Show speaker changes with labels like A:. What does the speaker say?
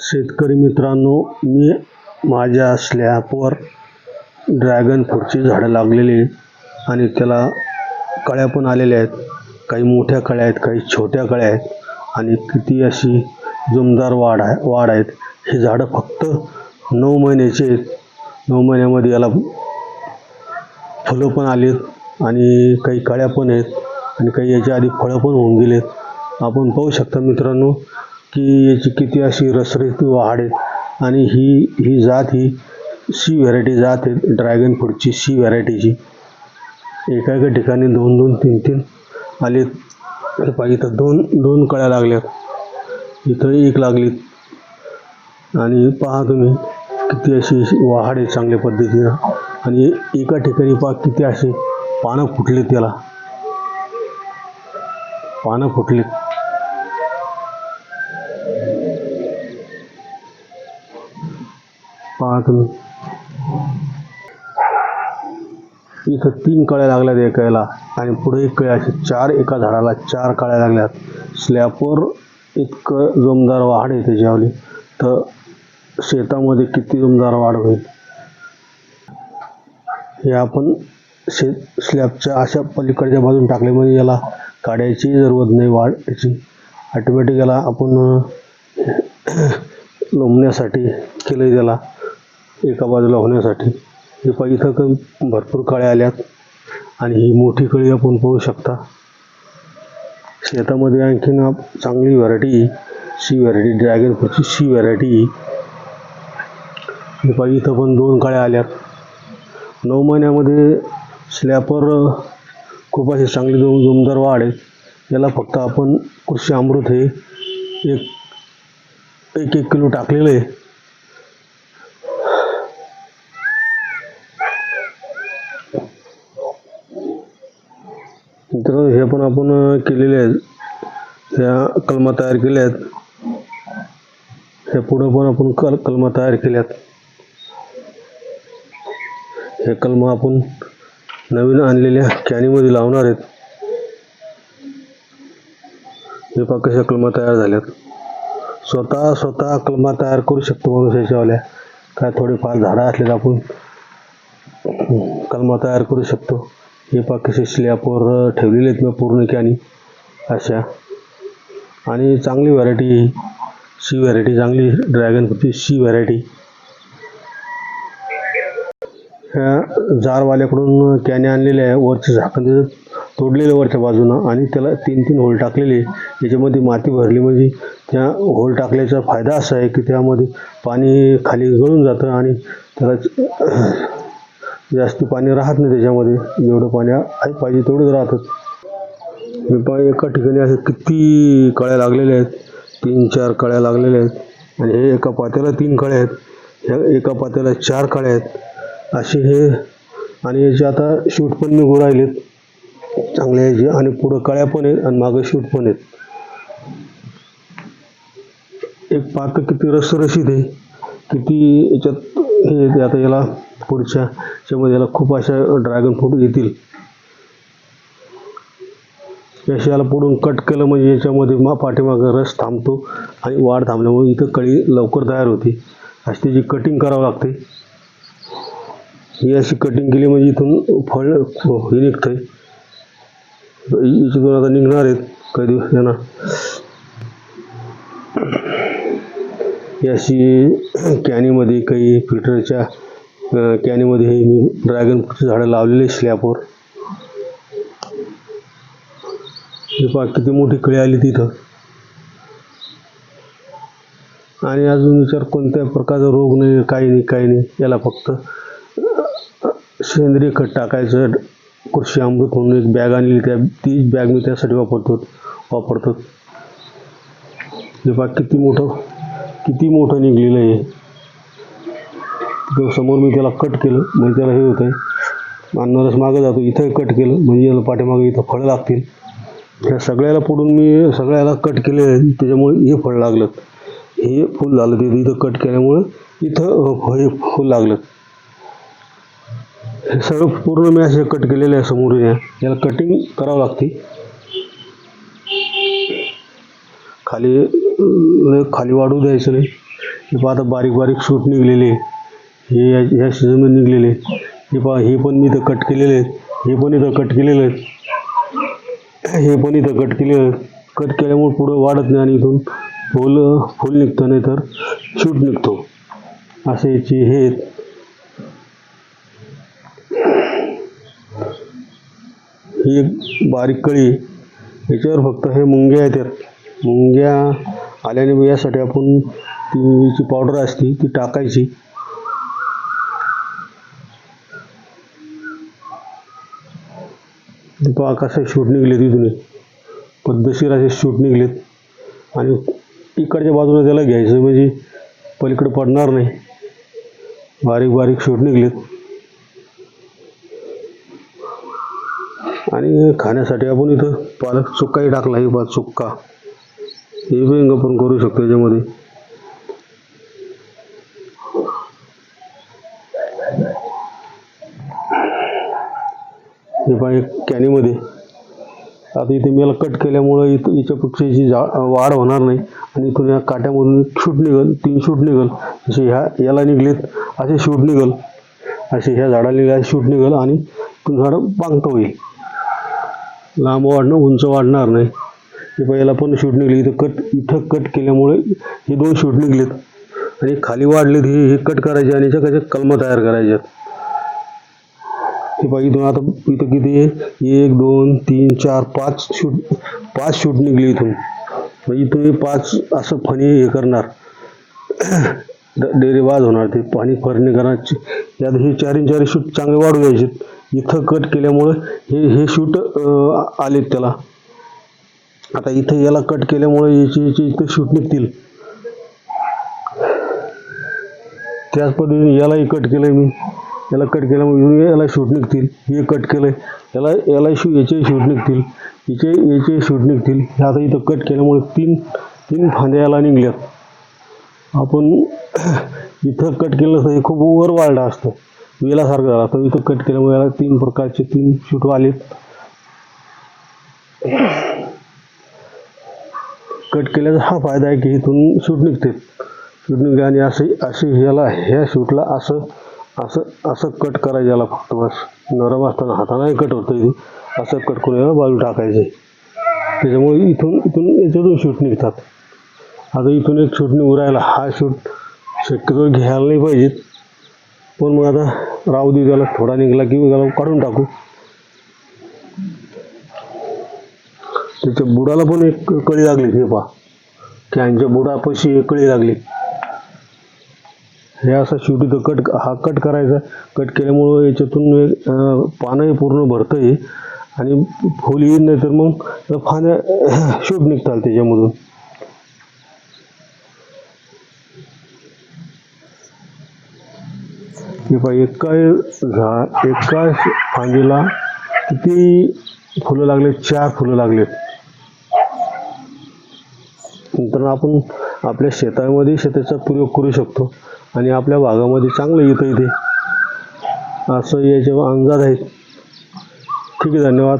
A: शेतकरी मित्रांनो मी माझ्या स्लॅपवर ड्रॅगन फ्रूटची झाडं लागलेली आणि त्याला कळ्या पण आलेल्या आहेत. काही मोठ्या कळ्या आहेत काही छोट्या कळ्या आहेत आणि किती अशी जुमदार वाढ आहे वाढ आहेत. हे झाडं फक्त नऊ महिन्याचे आहेत. नऊ महिन्यामध्ये याला फुलं पण आलीत आणि काही कळ्या पण आहेत आणि काही याच्या आधी फळं पण होऊन गेलेत आपण पाहू शकता मित्रांनो की याची किती अशी रसरशीत वाढ आहे आणि ही ही जात ही सी व्हरायटी जात आहे ड्रॅगन फ्रूटची सी व्हरायटीची. एका एका ठिकाणी दोन दोन तीन तीन. आले पाहिजे तर दोन दोन कळ्या लागल्यात. इथं एक लागलीत आणि पहा तुम्ही किती अशी वाढ आहे चांगल्या पद्धतीनं. आणि एका ठिकाणी पहा किती असे पानं फुटले त्याला. पानं फुटलीत. पाहतो तुम्ही इथं तीन कळ्या लागल्यात एकायला आणि पुढे एक कळ्या अशी चार एका झाडाला चार कळ्या लागल्यात. स्लॅपवर इतकं जोमदार वाढ आहे त्याच्यावली तर शेतामध्ये किती जोमदार वाढ होईल. हे आपण शेत स्लॅबच्या अशा पलीकडच्या बाजून टाकले म्हणजे याला काढायची जरूरत नाही वाढ याची. ऑटोमॅटिक याला आपण लोंबण्यासाठी केलं त्याला. एका बाजूला होण्यासाठी. हे पहा इथं क- भरपूर कळ्या आल्यात. आणि ही मोठी कळी आपण पाहू शकता. शेतामध्ये आणखीन चांगली व्हरायटी सी व्हरायटी ड्रॅगन फ्रूटची सी व्हरायटी हे. पहा इथं पण दोन काळ्या आल्यात. नऊ महिन्यामध्ये स्लॅपर खूप अशी चांगली जोम जोमदार वाढ आहे. याला फक्त आपण कृषी अमृत हे एक एक एक किलो टाकलेलं आहे. मित्रांनो हे पण आपण केलेले आहेत. ह्या कलमा तयार केल्या आहेत. हे पुढं पण आपण कल कलमा तयार केल्यात. हे कलम आपण नवीन आणलेल्या कॅनीमध्ये लावणार आहेत. हे पहा कशा कलमा तयार झाल्यात. स्वतः स्वतः कलमा तयार करू शकतो माणूस याच्यावाल्या काय थोडेफार झाडं असलेलं आपण. कलमा तयार करू शकतो. हे पहा स्लॅपवर ठेवलेले आहेत मी पूर्ण कॅनी अशा. आणि चांगली व्हरायटी सी व्हरायटी चांगली ड्रॅगन फ्रूटची सी व्हरायटी ह्या जारवाल्याकडून कॅने आणलेले आहे वरचे झाकण त्याचं तोडलेलं वरच्या बाजूनं आणि त्याला तीन तीन होल टाकलेले याच्यामध्ये माती भरली म्हणजे त्या होल टाकल्याचा फायदा असा आहे की त्यामध्ये पाणी खाली गळून जातं आणि त्याला जास्त पाणी राहत नाही त्याच्यामध्ये. जेवढं पाणी आहे पाहिजे तेवढंच राहतं मी पाणी एका ठिकाणी असे किती कळ्या लागलेल्या आहेत. तीन चार कळ्या लागलेल्या आहेत. आणि हे एका पात्याला तीन कळ्या आहेत. ह्या एका पात्याला चार कळ्या आहेत. असे हे आणि याचे आता शूट पण निघू राहिलेत. चांगले याचे आणि पुढं कळ्या पण आहेत आणि मागं शूट पण आहेत. एक पातं किती रसरशीत आहे. किती याच्यात हे येते आता याला पुढच्या याच्यामध्ये याला खूप अशा ड्रॅगन फ्रूट येतील. याशी याला पुढून कट केलं म्हणजे याच्यामध्ये मा पाठीमागं रस थांबतो आणि वाढ थांबल्यामुळे इथं कळी लवकर तयार होते. अशी त्याची कटिंग करावं लागते. ही अशी कटिंग केली म्हणजे इथून फळ हो, हे निघतंय. इथून आता निघणार आहेत काही दिवस यांना. ही अशी कॅनीमध्ये काही फिल्टरच्या कॅनीमध्ये हे मी ड्रॅगन फ्रूटची झाडं लावलेली स्लॅपवर हे पहा किती मोठी कळी आली तिथं आणि अजून विचार कोणत्या प्रकारचा रोग नाही काही नाही काही नाही. याला फक्त सेंद्रिय खत टाकायचं. कृषी अमृत म्हणून एक बॅग आणली त्या तीच बॅग मी त्यासाठी वापरतो वापरतो. हे पहा किती मोठं किती मोठं निघलेलं आहे. तिथं समोर मी त्याला कट केलं. म्हणजे त्याला हे होतं आहे अन्नरस मागं जातो इथं कट केलं. म्हणजे याला पाठीमागं इथं फळं लागतील. ह्या सगळ्याला पुढून मी सगळ्याला कट केले. त्याच्यामुळे हे फळ लागलं. हे फुल झालं. ते इथं कट केल्यामुळं इथं हे फुल लागलं. हे सगळं पूर्ण मी असे कट केलेले आहे समोर. या याला कटिंग करावं लागते. खाली खाली वाढू द्यायचं नाही. हे आता बारीक बारीक सूट निघलेले हे या- ह्या सीझनमध्ये निघलेले हे पहा हे पण मी इथं कट केलेले आहेत. हे पण इथं कट केलेले आहेत. हे पण इथं कट केलेलं आहेत. कट केल्यामुळे पुढं वाढत नाही आणि इथून फुल फुल निघतं नाही तर शूट निघतो. असे याची हे ही एक बारीक कळी याच्यावर फक्त हे मुंग्या येतात मुंग्या आल्याने मग यासाठी आपण ती जी पावडर असते ती टाकायची. तो आकाशात शूट निघले तिथून पद्धतशीर असे शूट निघलेत. आणि इकडच्या बाजूला त्याला घ्यायचं म्हणजे पलीकडे पडणार नाही. बारीक बारीक शूट निघलेत. आणि खाण्यासाठी आपण इथं पालक चुक्काही टाकला. हे पहा चुक्का हे पण आपण करू शकतो याच्यामध्ये हे पहा एक कॅनीमध्ये. आता इथे मी याला कट केल्यामुळं इथं याच्यापेक्षा याची जा वाढ होणार नाही. आणि इथून या काट्यामधून शूट निघल तीन शूट निघल. असे ह्या याला निघलेत. असे शूट निघल. असे ह्या झाडाला निघाले शूट निघल आणि इथून झाड पांगतं होईल. लांब वाढणं उंच वाढणार नाही. हे पहा याला पण शूट निघले. इथं कट इथं कट केल्यामुळे हे दोन शूट निघलेत. आणि खाली वाढलेत हे हे कट करायचे आणि याच्या कशा कलमं तयार करायच्यात हे पहा इथून आता इथं किती एक दोन तीन चार पाच शूट पाच शूट निघली इथून. मग इथून हे पाच असं फणी हे करणार. डेरेबाज होणार ते. पाणी फरणी करणार. यात हे चारी चारी शूट चांगले वाढू द्यायचे इथं कट केल्यामुळं हे हे शूट आलेत त्याला. आता इथं याला कट केल्यामुळे याची याची इथं शूट निघतील. त्याच पद्धतीने यालाही कट केलं मी. याला कट केल्यामुळे याला शूट निघतील. हे कट केलं याला याला शू याचे शूट निघतील. याचे याचे शूट निघतील. हे आता इथं कट केल्यामुळे तीन तीन फांद्या याला निघल्यात. आपण इथं कट केलं तर हे खूप वर वाढलं असतं. वेलासारखं झाला. तर इथं कट केल्यामुळे याला तीन प्रकारचे तीन शूट आलेत. कट केल्याचा हा फायदा आहे की इथून शूट निघते शूट निघते आणि असे असे ह्याला ह्या शूटला असं असं असं कट करायचं याला फक्त बस. नरम असताना हाताने कट होतं इथे असं कट करून याला बाजू टाकायचे त्याच्यामुळे इथून इथून याच्यातून शूट निघतात. आता इथून एक शूट निघू राहिला हा शूट शक्यतो घ्यायला नाही पाहिजेत. पण मग आता राहू दे त्याला थोडा निघाला की त्याला काढून टाकू. त्याच्या बुडाला पण एक कळी लागली हे पहा यांच्या बुडापाशी एक कळी लागली. हे असं शेवटी तर कट हा कट करायचा. कट केल्यामुळं याच्यातून पानंही पूर्ण भरतं आहे आणि फुल येईल नाही तर मग त्या फांद्या शूट निघतात त्याच्यामधून. हे पहा एका झाड एका फांदीला किती फुलं लागले चार फुलं लागलेत. नंतर आपण आपल्या शेतामध्ये शेताचा प्रयोग करू शकतो आणि आपल्या भागामध्ये चांगलं येतं इथे. असं याचे अंदाज आहेत ठीक आहे धन्यवाद.